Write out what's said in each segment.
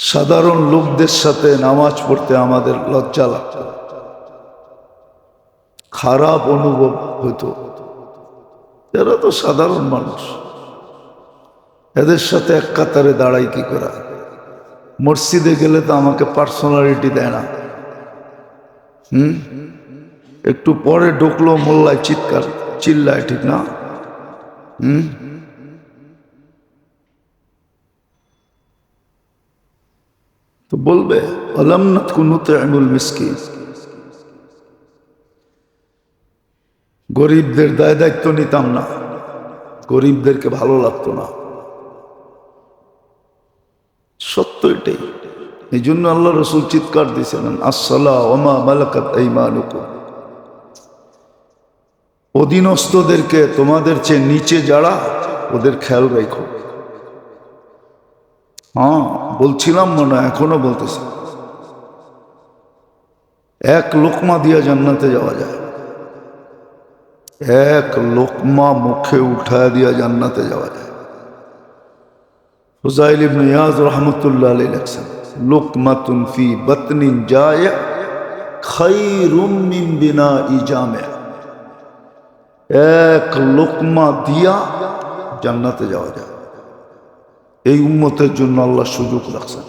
সাধারণ লোকদের সাথে নামাজ পড়তে আমাদের লজ্জা লাগত। খারাপ অনুভব হতো। এরা তো সাধারণ মানুষ। এদের সাথে এক কাতারে দাঁড়াই কি করা? মসজিদে গেলে তো আমাকে পার্সোনালিটি দেয় না। হুম? একটু পরে ঢুকলো মোল্লায় চিৎকার, চিল্লায়, ঠিক না? হুম? তো বলবে আলমনাথ কুনুতে আমুল মিসকিন। গরিবদের দায় দায়িত্ব নিতাম না, গরিবদেরকে ভালো লাগতো না। সত্য এটাই। এই জন্য আল্লাহ রসুল চিৎকার দিয়েছিলেন, আসসালা ওমা মালাকাত ইমানুকুম অধীনস্থদেরকে তোমাদের চেয়ে নিচে যারা, ওদের খেয়াল রেখো। হ্যাঁ বলছিলাম মনে এখনও বলতেছি। এক লোকমা দিয়া জান্নাতে যাওয়া যায়। এক লোকমা মুখে উঠায় দিয়া জান্নাতে যাওয়া যায়। হুজাইল ইবনে ইয়াজ রহমতুল্লাহ আলাইহি লেখছেন, লোকমাতুন ফি বাতনিন যায় খায়রুম মিন বিনা ইজামে এক লোকমা দিয়া জান্নাতে যাওয়া যায়। এই উম্মতের জন্য আল্লাহ সুযোগ রাখছেন।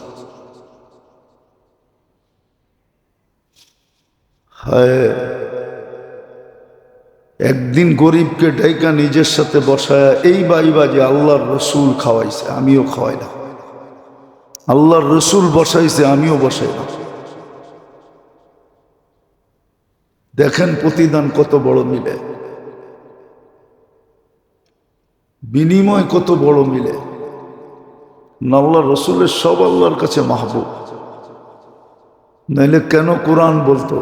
একদিন গরিবকে ডাইকা নিজের সাথে বসায় এই বাইবা যে আল্লাহর রসুল খাওয়াইছে, আমিও খাওয়াই না। আল্লাহর রসুল বসাইছে, আমিও বসাই না। দেখেন প্রতিদান কত বড় মিলে। বিনিময় কত বড় মিলে। না আল্লাহ রসুলের সব আল্লাহর কাছে মাহবুব। নাইলে কেন কোরআন বলতো?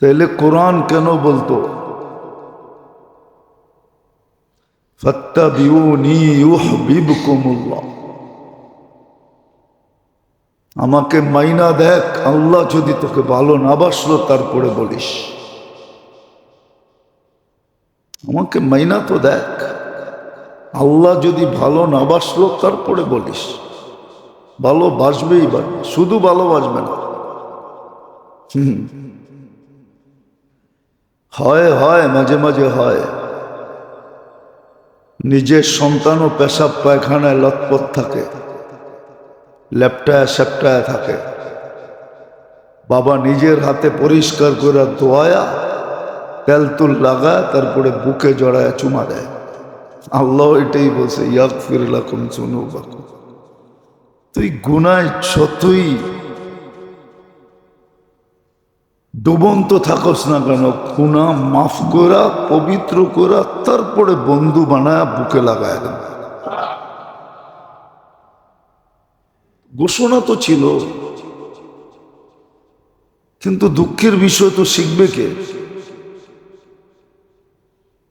তাইলে কোরআন কেন বলতো? আমাকে মাইনা দেখ, আল্লাহ যদি তোকে ভালো না বাসলো, তারপরে বলিস। আমাকে মাইনা তো দেখ। আল্লাহ যদি ভালো না বাসলো, তারপরে বলিস। ভালোবাসবেই বাসবে শুধু ভালোবাসবে না। হুম। হয় হয়, মাঝে মাঝে হয়। নিজের সন্তানও পেশাব পায়খানায় লতপত থাকে। ল্যাপটায়, স্যাপটায় থাকে। বাবা নিজের হাতে পরিষ্কার করে দোয়া তেলতুল লাগায়, তারপরে বুকে জড়ায় চুমা দেয়। আল্লাহ এটাই বলছে ইয়াক ফিরলাকুম চুনু বাকুম তুই গুনায় যতই ডুবন্ত থাকস না কেন খুনা মাফ করা পবিত্র করা তারপরে বন্ধু বানায় বুকে লাগায় দেন ঘোষণা তো ছিল, কিন্তু দুঃখের বিষয় তো শিখবে কে?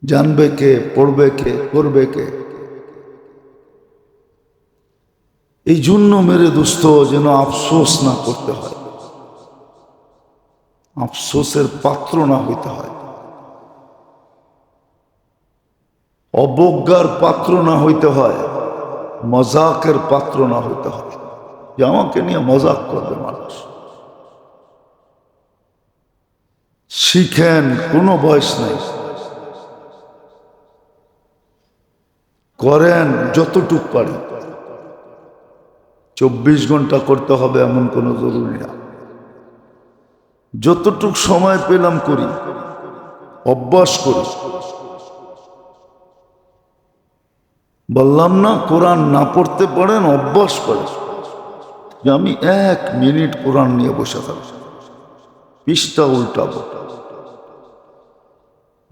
জানবে কে, পড়বে কে, করবে কে? এই জন্য মেরে দুস্থ যেন আফসোস না করতে হয়। আফসোসের পাত্র না হইতে হয়। অবজ্ঞার পাত্র না হইতে হয়, মজাকের পাত্র না হইতে হয়। যে আমাকে নিয়ে মজাক করবে মানুষ। শিখেন, কোনো বয়স নেই। করেন যতটুক পারি। চব্বিশ ঘণ্টা করতে হবে এমন কোনো জরুরি না। যতটুক সময় পেলাম করি, অভ্যাস করি। বললাম না, কোরআন না পড়তে পারেন, অভ্যাস করে আমি এক মিনিট কোরআন নিয়ে বসে থাকব, পৃষ্ঠা উল্টাবো।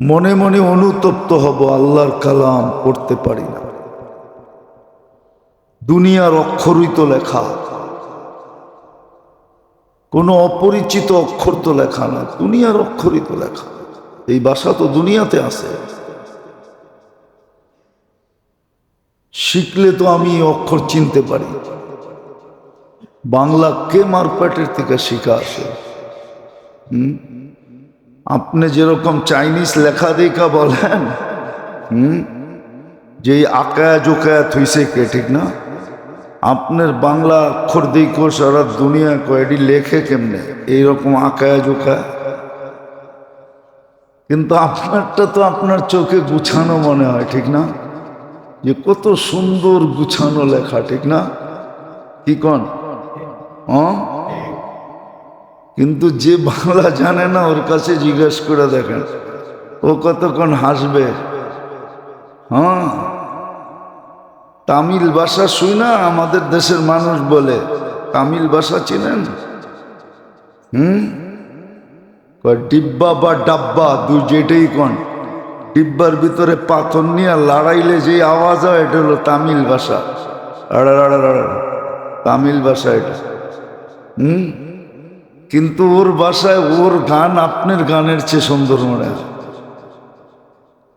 মনে মনে অনুতপ্ত হব, আল্লাহর কালাম পড়তে পারি না। দুনিয়ার অক্ষরই তো লেখা। কোনো অপরিচিত অক্ষর তো লেখা না, দুনিয়ার অক্ষরই তো লেখা। এই ভাষা তো দুনিয়াতে আছে। শিখলে তো আমি অক্ষর চিনতে পারি। বাংলা কে মারপ্যাটের থেকে শিখা আসে? হুম? আপনি যেরকম চাইনিজ লেখা দেখা বলেন, হুম? যেই আকায়া জোকায়া থইছে কে, ঠিক না? আপনার বাংলা অক্ষর দিকো সারা দুনিয়া কয়টি লেখে কেমনে? এইরকম আকায়া জোকায়া। কিন্তু আপনারটা তো আপনার চোখে গুছানো মনে হয়, ঠিক না? যে কত সুন্দর গুছানো লেখা, ঠিক না? কি কন? হ্যাঁ? কিন্তু যে বাংলা জানে না, ওর কাছে জিজ্ঞেস করে দেখেন। ও কতক্ষণ হাসবে? হ্যাঁ। তামিল ভাষা শুই না, আমাদের দেশের মানুষ বলে। তামিল ভাষা চিনেন? হুম? ডিব্বা বা ডাব্বা, দুই যেটাই কন। ডিব্বার ভিতরে পাথর নিয়ে লড়াইলে যে আওয়াজ হয়, এটা হলো তামিল ভাষা। তামিল ভাষা এটা। হুম? কিন্তু ওর বাসায় ওর গান আপনার গানের চেয়ে সুন্দর মনে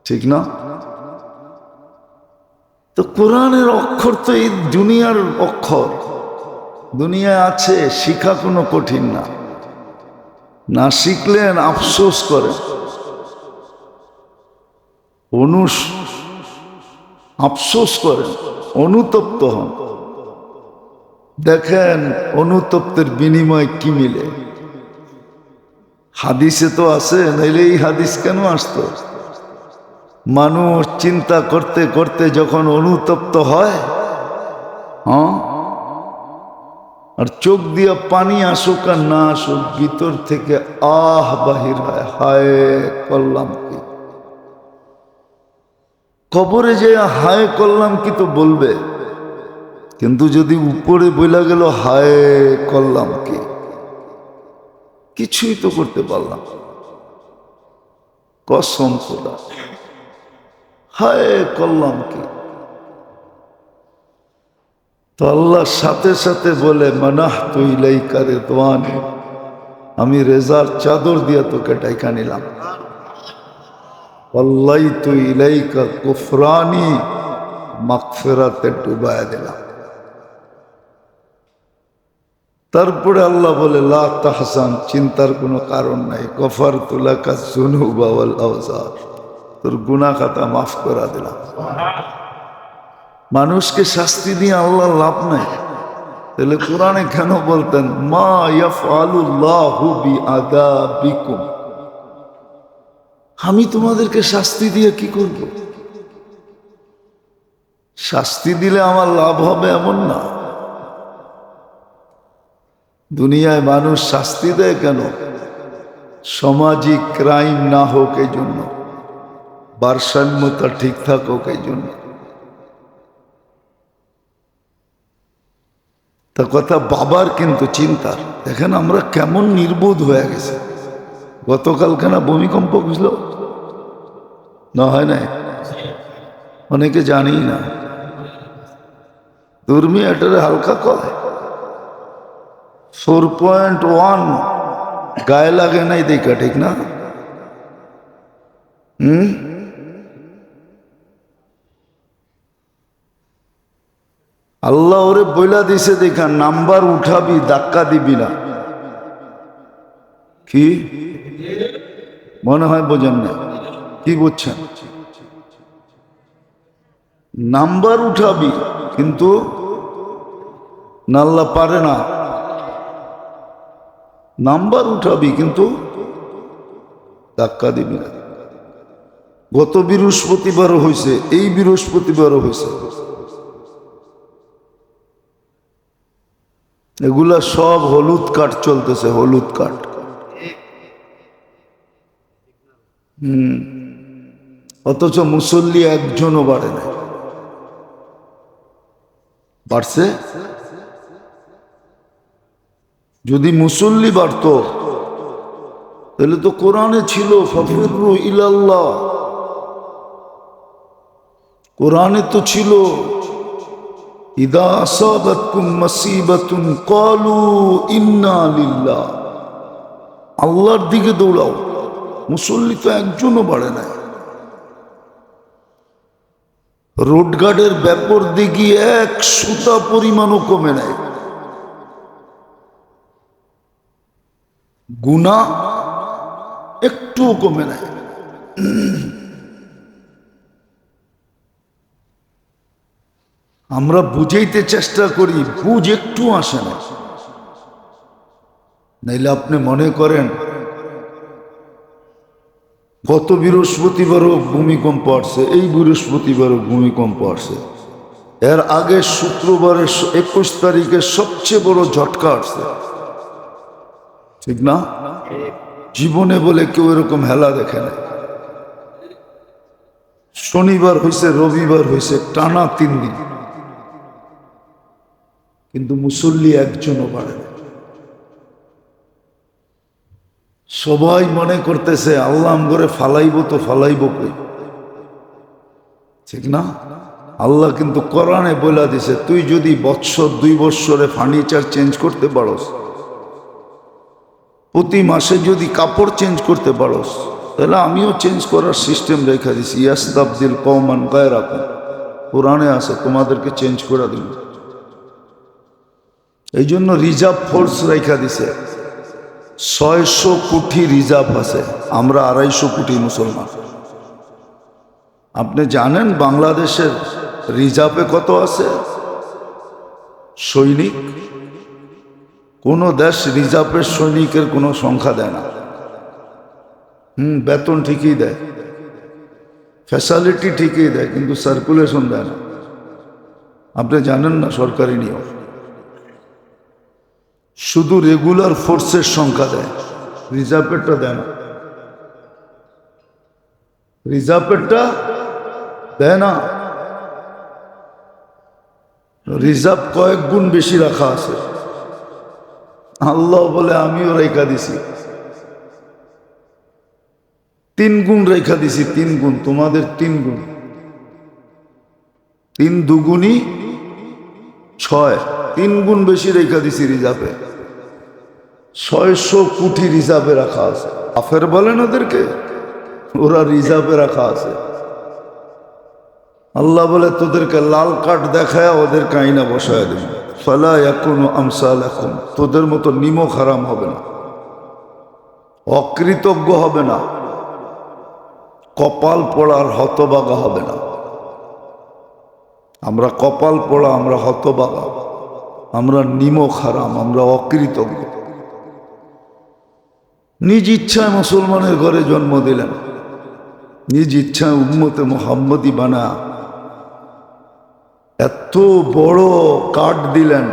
ঠিক না? তো কোরআনের অক্ষর তো এই দুনিয়ার অক্ষর। দুনিয়ায় আছে, শিখা কোনো কঠিন না। না শিখলেন, আফসোস করে অনুস আফসোস করেন, অনুতপ্ত হন। দেখেন অনুতপ্তের বিনিময় কি মিলে? হাদিসে তো আছে, নাইলে এই হাদিস কেন আসতো? মানুষ চিন্তা করতে করতে যখন অনুতপ্ত হয় হ্যাঁ? আর চোখ দিয়ে পানি আসুক আর না আসুক, ভিতর থেকে আহ বাহির হয়, হায় করলাম কি? কবরে যে হায় করলাম কি তো বলবে? কিন্তু যদি উপরে বইলা গেল, হায়, করলাম কি? কিছুই তো করতে পারলাম কসম খোদা। হায়, করলাম কি? তো আল্লাহর সাথে সাথে বলে মানাহ তুই লাইকারে দোয়ানে আমি রেজার চাদর দিয়া তোকে ডাইকা নিলাম। অল্লাই তুই ইলাইকা কুফরানি মাকফেরাতে ডুবায় দিলাম। তারপরে আল্লাহ বলে তাহসান, চিন্তার কোনো কারণ নাই। গফার তুলাকা সুনু বাওয়াল আওজার। তোর গুনা খাতা মাফ করা দিলাম। মানুষকে শাস্তি দিয়ে আল্লাহ লাভ নাই। তাহলে কোরআনে কেন বলতেন, মা বিআদাবিকুম? আমি তোমাদেরকে শাস্তি দিয়ে কি করব? শাস্তি দিলে আমার লাভ হবে এমন না। দুনিয়ায় মানুষ শাস্তি দেয় কেন? সামাজিক ক্রাইম না হোক এই জন্য ভারসাম্যতা ঠিক থাকুক এই জন্য তা কথা বাবার কিন্তু চিন্তার দেখেন আমরা কেমন নির্বোধ হয়ে গেছে। গতকালকে না ভূমিকম্প বুঝল? না, হয় নাই? অনেকে জানি না। দুর্মি এটারে হালকা কয়। ফোর পয়েন্ট ওয়ান গায়ে লাগে নাই দেখা, ঠিক না? হুম? আল্লাহ ওরে বইলা দিছে দেখা, নাম্বার উঠাবি, ধাক্কা দিবি না। কি? মনে হয় বোঝেন না। কি বুঝছেন? নাম্বার উঠাবি, কিন্তু নাল্লা পারে না। নাম্বার উঠাবি কিন্তু ধাক্কা দিবি না। গত বৃহস্পতিবারও হয়েছে এই বৃহস্পতিবারও হয়েছে এগুলা সব হলুদ কাঠ চলতেছে, হলুদ কাঠ। হুম। অথচ মুসল্লি একজনও বাড়ে না বাড়ছে? যদি মুসল্লি বাড়ত, তাহলে তো কোরআনে ছিল ফফিরু ইলাল্লাহ। কোরআনে তো ছিল আল্লাহর দিকে দৌড়াও, মুসল্লি তো একজনও বাড়ে নাই। রোড গার্ডের ব্যাপর দিকে এক সুতা পরিমাণও কমে নেয় গুণা একটুও কমে নাই আমরা বুঝাইতে চেষ্টা করি, বুঝ একটু আসে না। নাইলে আপনি মনে করেন, গত বৃহস্পতিবারও ভূমিকম্প আসছে, এই বৃহস্পতিবারও ভূমিকম্প আসছে। এর আগে শুক্রবারের একুশ তারিখে সবচেয়ে বড় ঝটকা আসছে। ঠিক না? জীবনে বলে কেউ এরকম হেলা দেখে না শনিবার হয়েছে রবিবার হয়েছে টানা তিন দিন। কিন্তু মুসল্লি একজনও না। সবাই মনে করতেছে, আল্লাহ করে ফালাইব তো ফালাইব কই। ঠিক না? আল্লাহ কিন্তু কোরআনে বলে দিছে, তুই যদি বৎসর দুই বৎসরে ফার্নিচার চেঞ্জ করতে পারস প্রতি মাসে যদি কাপড় চেঞ্জ করতে পারস, তাহলে আমিও চেঞ্জ করার সিস্টেম রেখা দিছি। ইয়াস্তাবদিল কৌমান গায়ে রাখুন কোরআনে আছে, তোমাদেরকে চেঞ্জ করে দিন। এই জন্য রিজার্ভ ফোর্স রেখা দিছে। ছয়শো কোটি রিজার্ভ আছে, আমরা আড়াইশো কোটি মুসলমান। আপনি জানেন বাংলাদেশের রিজার্ভে কত আছে? সৈনিক কোনো দেশ রিজার্ভের সৈনিকের কোনো সংখ্যা দেয় না। হুম, বেতন ঠিকই দেয়। ফ্যাসিলিটি ঠিকই দেয়, কিন্তু সার্কুলেশন দেয় না। আপনি জানেন না সরকারি নিয়ম? শুধু রেগুলার ফোর্সের সংখ্যা দেয়, রিজার্ভেরটা দেয় না। রিজার্ভেরটা দেয় না। রিজার্ভ কয়েক গুণ বেশি রাখা আছে। আল্লাহ বলে আমিও রেখা দিছি। তিন গুণ রেখা দিছি, তিন গুণ, তোমাদের তিন গুণ। তিন দুগুণই ছয়, তিন গুণ বেশি রেখা দিছি রিজার্ভে ছয়শো কোটি রিজার্ভে রাখা আছে। আফের বলেন ওদেরকে? ওরা রিজার্ভে রাখা আছে। আল্লাহ বলে, তোদেরকে লাল কাঠ দেখায় ওদের কাইনা বসায় দেব। ফলা এখন আমসাল এখন তোদের মতো নিমক হারাম হবে না। অকৃতজ্ঞ হবে না। কপাল পড়ার হতবাগা হবে না। আমরা কপাল পড়া, আমরা হতবাগা। আমরা নিমক হারাম, আমরা অকৃতজ্ঞ। নিজ ইচ্ছায় মুসলমানের ঘরে জন্ম দিলেন। নিজ ইচ্ছায় উম্মতে মোহাম্মদী বানা। এত বড় কাঠ দিলেন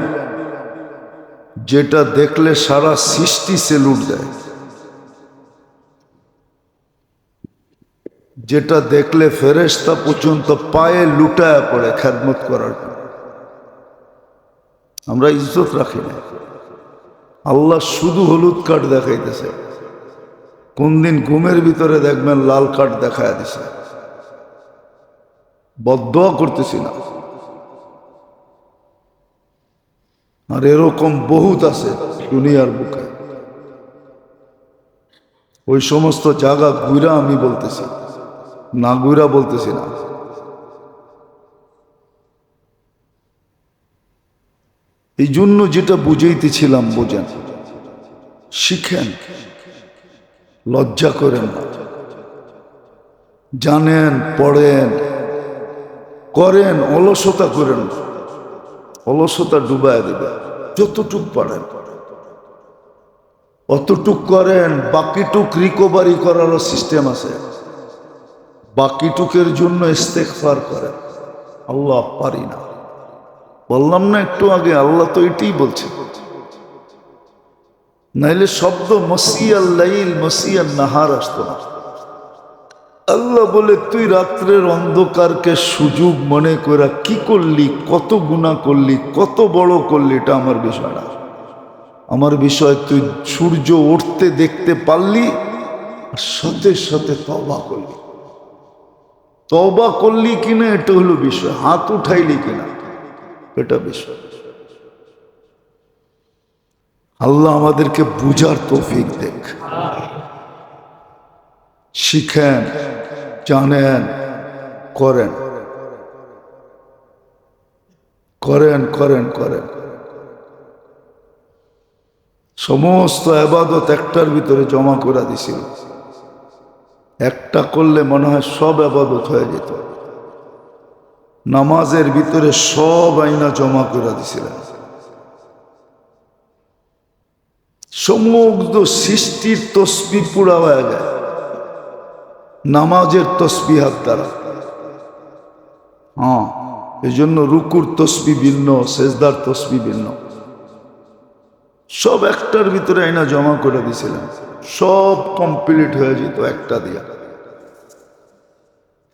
যেটা দেখলে সারা সৃষ্টি সেলুট দেয়। যেটা দেখলে ফেরেস্তা পর্যন্ত পায়ে লুটায় পড়ে খেদমত করার আমরা ইজ্জত রাখি না। আল্লাহ শুধু হলুদ কাঠ দেখাইতেছে। কোন দিন ঘুমের ভিতরে দেখবেন লাল কাঠ দেখায় দিছে। বদয়া করতেছি না। আর এরকম বহুত আছে দুনিয়ার বুকে। ওই সমস্ত জায়গা ঘুরা আমি বলতেছি, না ঘুরা বলতেছি না। এই জন্য যেটা বুঝাইতেছিলাম বোঝেন, শিখেন, লজ্জা করেন জানেন, পড়েন, করেন, অলসতা করেন না। অলসতা ডুবায় দেবে, যতটুক পারেন। অতটুক করেন, বাকিটুক রিকভারি করারও সিস্টেম আছে। বাকিটুকের জন্য ইস্তেকফার করেন। আল্লাহ পারি না। বললাম না একটু আগে, আল্লাহ তো এটাই বলছে। নাইলে শব্দ, মসিয়াল লাইল, মসিয়াল নাহার আসতো না। আল্লাহ বলে, তুই রাত্রের অন্ধকারকে সুযোগ মনে করা কি করলি? কত গুণা করলি? কত বড় করলি? এটা আমার বিষয় না। আমার বিষয়, তুই সূর্য উঠতে দেখতে পারলি আর সাথে সাথে তবা করলি। তবা করলি কিনা, এটা হলো বিষয়। হাত উঠাইলি কিনা, এটা বিষয়। আল্লাহ আমাদেরকে বুঝার তৌফিক দেখ। শিখেন, জানেন, করেন। করেন করেন করেন। সমস্ত আবাদত একটার ভিতরে জমা করে দিছিল। একটা করলে মনে হয় সব আবাদত হয়ে যেত। নামাজের ভিতরে সব আইনা জমা করে দিছিলেন সমগ্র সৃষ্টির তসবি পুরা হয়ে যায়। নামাজের তসবি হাত দ্বারা। হ্যাঁ এই জন্য রুকুর তসবি ভিন্ন, সেজদার তসবি ভিন্ন। সব একটার ভিতরে আইনা জমা করে দিছিলেন সব কমপ্লিট হয়ে যেত একটা দিয়া।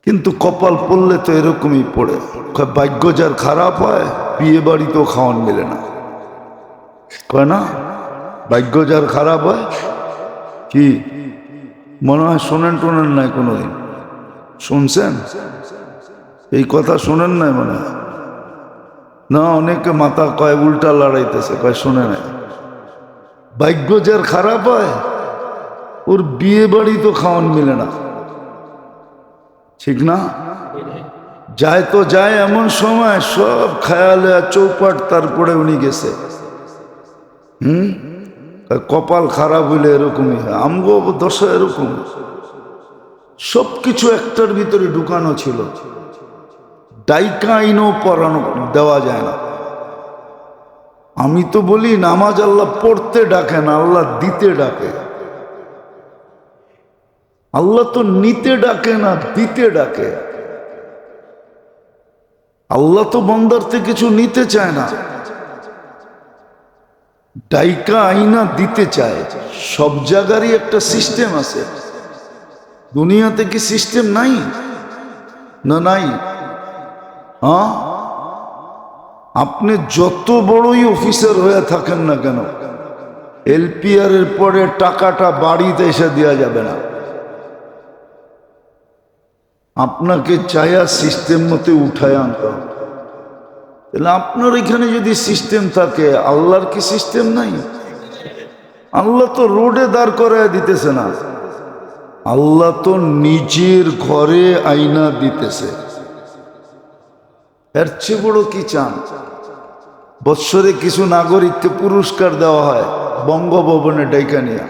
কিন্তু কপাল পড়লে তো এরকমই পড়ে। ভাগ্য যার খারাপ হয়, বিয়ে বাড়িতেও খাওয়ান মেলে না। কয় না, ভাগ্য যার খারাপ হয়, কি? মনে হয় শোনেন টোনেন নাই কোনোদিন। শুনছেন? এই কথা শোনেন নাই মনে হয়। না, অনেকে মাথা কয়, উল্টা লড়াইতেছে, কয় শোনে নাই। ভাগ্য যার খারাপ হয়, ওর বিয়ে বাড়ি তো খাওয়ান মিলে না। ঠিক না? যায় তো যায়, এমন সময় সব খেয়ালে, চৌপাট তারপরে উনি গেছে। হুম? কপাল খারাপ হইলে এরকমই হয়, আমগো দশা এরকম। সব কিছু একটার ভিতরে ঢুকানো ছিল। ডাইকা আইনও পড়ানো দেওয়া যায় না। আমি তো বলি, নামাজ আল্লাহ পড়তে ডাকে না আল্লাহ দিতে ডাকে। আল্লাহ তো নিতে ডাকে না, দিতে ডাকে। আল্লাহ তো বন্দার থেকে কিছু নিতে চায় না। ডাইকা আইনা দিতে চায়। সব জায়গারই একটা সিস্টেম আছে। দুনিয়াতে কি সিস্টেম নাই? না নাই। হ্যাঁ? আপনি যত বড়ই অফিসার হয়ে থাকেন না কেন, এলপিআর এর পরে টাকাটা বাড়িতে এসে দেওয়া যাবে না। আপনাকে চায়া সিস্টেম মতে উঠায় আনতে হবে। তাহলে আপনার এখানে যদি সিস্টেম থাকে, আল্লাহর কি সিস্টেম নাই? আল্লাহ তো রোডে দাঁড় করায় দিতেছে না। আল্লাহ তো নিজের ঘরে আইনা দিতেছে। এর চেয়ে বড় কি চান? বৎসরে কিছু নাগরিককে পুরস্কার দেওয়া হয় বঙ্গভবনে ডাইকা নিয়ে।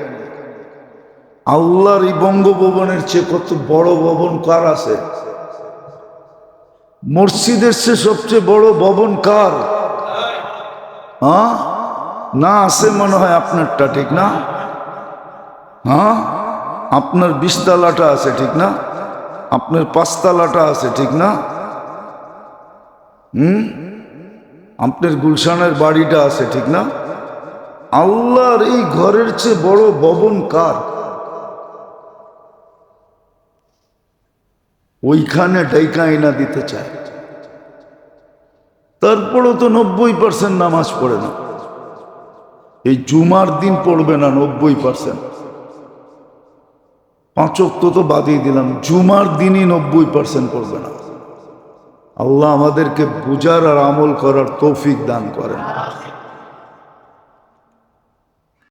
আল্লাহর এই বঙ্গভবনের চেয়ে কত বড় ভবন কার আছে? মসজিদের চেয়ে সবচেয়ে বড় ভবন কার? হ্যাঁ? না আছে মনে হয় আপনারটা, ঠিক না? হ্যাঁ? আপনার বিশতলাটা আছে, ঠিক না? আপনার পাঁচতলাটা আছে, ঠিক না? হুম? আপনার গুলশানের বাড়িটা আছে, ঠিক না? আল্লাহর এই ঘরের চেয়ে বড় ভবন কার? ওইখানে ডাইকা আইনা দিতে চায়। তারপরও তো নব্বই পার্সেন্ট নামাজ পড়ে না। এই জুমার দিন পড়বে না নব্বই পার্সেন্ট পাঁচক তো তো বাদিয়ে দিলাম, জুমার দিনই নব্বই পার্সেন্ট পড়বে না। আল্লাহ আমাদেরকে বুজার আর আমল করার তৌফিক দান করেন।